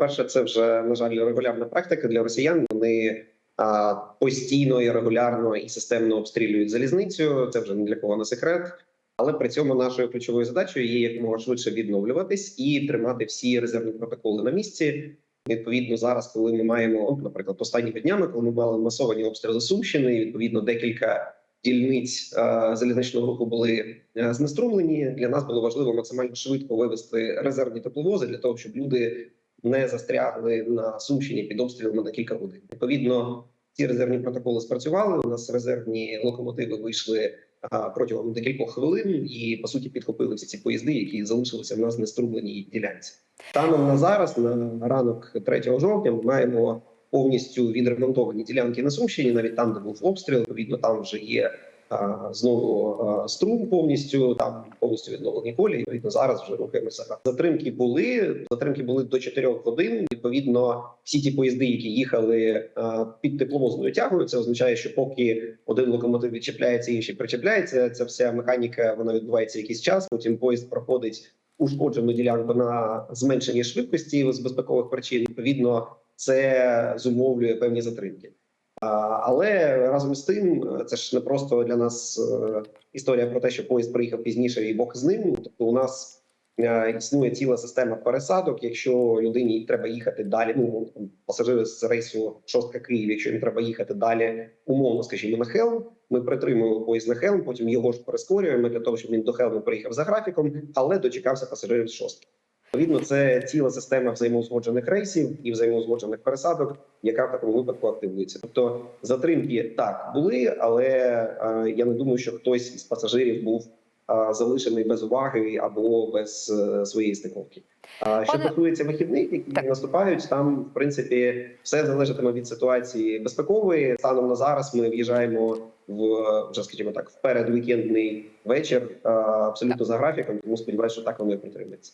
по-перше, це вже на жаль регулярна практика для росіян. Вони постійно і регулярно і системно обстрілюють залізницю. Це вже ні для кого не секрет. Але при цьому нашою ключовою задачею є якомога швидше відновлюватись і тримати всі резервні протоколи на місці. Відповідно, зараз, коли ми маємо, наприклад, останніми днями, коли ми мали масовані обстріли Сумщини, відповідно, декілька дільниць е, залізничного руху були е, знеструмлені. Для нас було важливо максимально швидко вивести резервні тепловози для того, щоб люди не застрягли на Сумщині під обстрілами на кілька годин. Відповідно, ці резервні протоколи спрацювали. У нас резервні локомотиви вийшли протягом декількох хвилин і по суті підхопили всі ці поїзди, які залишилися в нас на струмленій ділянці. Станом на зараз, на ранок 3 жовтня, ми маємо повністю відремонтовані ділянки на Сумщині, навіть там, де був обстріл. Відповідно, там вже є знову струм повністю. Там повністю відновлені колії. Відповідно, зараз вже рухаємося. Затримки були. Затримки були до 4 годин. Відповідно, всі ті поїзди, які їхали під тепловозною тягою, це означає, що поки один локомотив відчіпляється, інший причепляється. Ця вся механіка вона відбувається якийсь час. Потім поїзд проходить ушкоджену ділянку на зменшенні швидкості з безпекових причин. Відповідно, це зумовлює певні затримки. Але разом з тим, це ж не просто для нас е, історія про те, що поїзд приїхав пізніше, і Бог з ним. Тобто, у нас е, існує ціла система пересадок. Якщо людині треба їхати далі, ну пасажири з рейсу шостка Київ, якщо їм треба їхати далі, умовно, скажімо, на Хелм, ми притримуємо поїзд на Хелм, потім його ж прискорюємо для того, щоб він до Хелму приїхав за графіком, але дочекався пасажирів з шостки. Відповідно, це ціла система взаємоузгоджених рейсів і взаємоузгоджених пересадок, яка в такому випадку активується. Тобто затримки так були, але е, я не думаю, що хтось із пасажирів був е, залишений без уваги або без е, своєї стиковки. А що Пане- стосується вихідних, які Так. наступають, там в принципі все залежатиме від ситуації безпекової. Станом на зараз ми в'їжджаємо в вже, скажімо так, в передвікендний вечір е, абсолютно за графіком. Тому сподіваюся, що так воно і притримається.